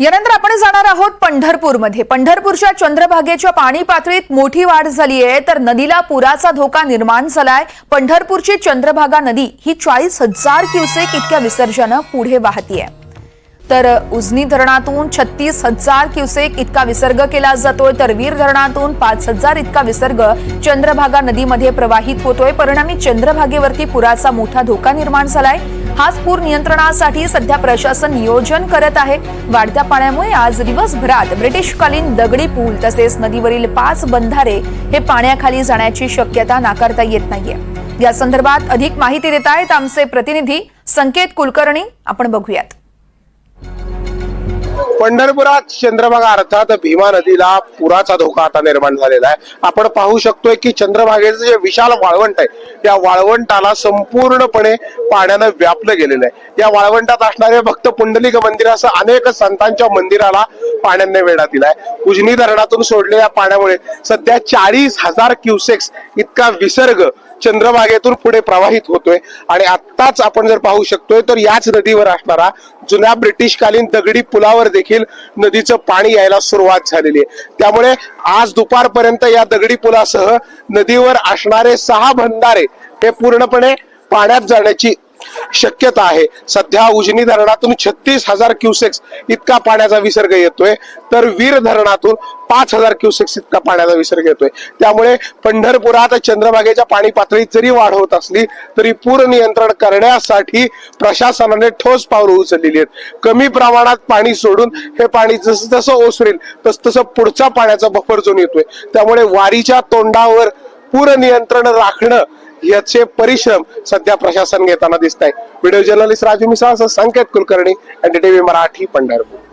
यानंतर आपण जाणार आहोत पंढरपूरमध्ये. पंढरपूरच्या चंद्रभागेच्या पाणी पातळीत मोठी वाढ झाली आहे तर नदीला पुराचा धोका निर्माण झालाय. पंढरपूरची चंद्रभागा नदी ही चाळीस हजार क्युसेक इतक्या विसर्जनं पुढे वाहतीये. तर उजनी धरणातून छत्तीस हजार क्युसेक इतका विसर्ग केला जातोय तर वीर धरणातून पाच हजार इतका विसर्ग चंद्रभागा नदीमध्ये प्रवाहित होतोय. परिणामी चंद्रभागेवरती पुराचा मोठा धोका निर्माण झालाय. हाच पूर नियंत्रणासाठी सध्या प्रशासन नियोजन करत आहे. वाढत्या पाण्यामुळे आज दिवसभरात ब्रिटिशकालीन दगडी पूल तसेच नदीवरील पाच बंधारे हे पाण्याखाली जाण्याची शक्यता नाकारता येत नाहीये. या संदर्भात अधिक माहिती देत आहेत आमचे प्रतिनिधी संकेत कुलकर्णी. आपण बघूयात. पंढरपुरात चंद्रभागा अर्थात भीमा नदीला पुराचा धोका आता निर्माण झालेला आहे. आपण पाहू शकतोय की चंद्रभागेचं जे विशाल वाळवंट आहे या वाळवंटाला संपूर्णपणे पाण्यानं व्यापलं गेलेलं आहे. या वाळवंटात असणारे भक्त पुंडलिक मंदिरासह अनेक संतांच्या मंदिराला पाण्याने वेढा दिलाय. उजनी धरणातून सोडलेल्या पाण्यामुळे सध्या चाळीस हजार क्युसेक्स इतका विसर्ग चंद्रभागेतून पुढे प्रवाहित होतोय. आणि आत्ताच आपण जर पाहू शकतोय तर याच नदीवर असणारा जुन्या ब्रिटिशकालीन दगडी पुलावर देखील नदीचं पाणी यायला सुरुवात झालेली आहे. त्यामुळे आज दुपारपर्यंत या दगडी पुलासह नदीवर असणारे सहा बंधारे हे पूर्णपणे पाण्यात जाण्याची शक्यता आहे. सध्या उजनी धरणातून छत्तीस हजार क्युसेक्स इतका पाण्याचा विसर्ग येतोय. तर वीर धरणातून पाच हजार क्युसेक्स इतका पाण्याचा विसर्ग येतोय. त्यामुळे पंढरपुरात चंद्रभागेच्या पाणी पातळीत जरी वाढ होत असली तरी पूर नियंत्रण करण्यासाठी प्रशासनाने ठोस पावलं उचललेली आहेत. कमी प्रमाणात पाणी सोडून हे पाणी जसं जसं ओसरेल तस तसं पुढचा पाण्याचा बफर झोन येतोय. त्यामुळे वारीच्या तोंडावर पूर नियंत्रण राखणं याचे परिश्रम सध्या प्रशासन घेताना दिसत आहे video journalist Raju Misal Sanket Kulkarni NDTV Marathi Pandharpur.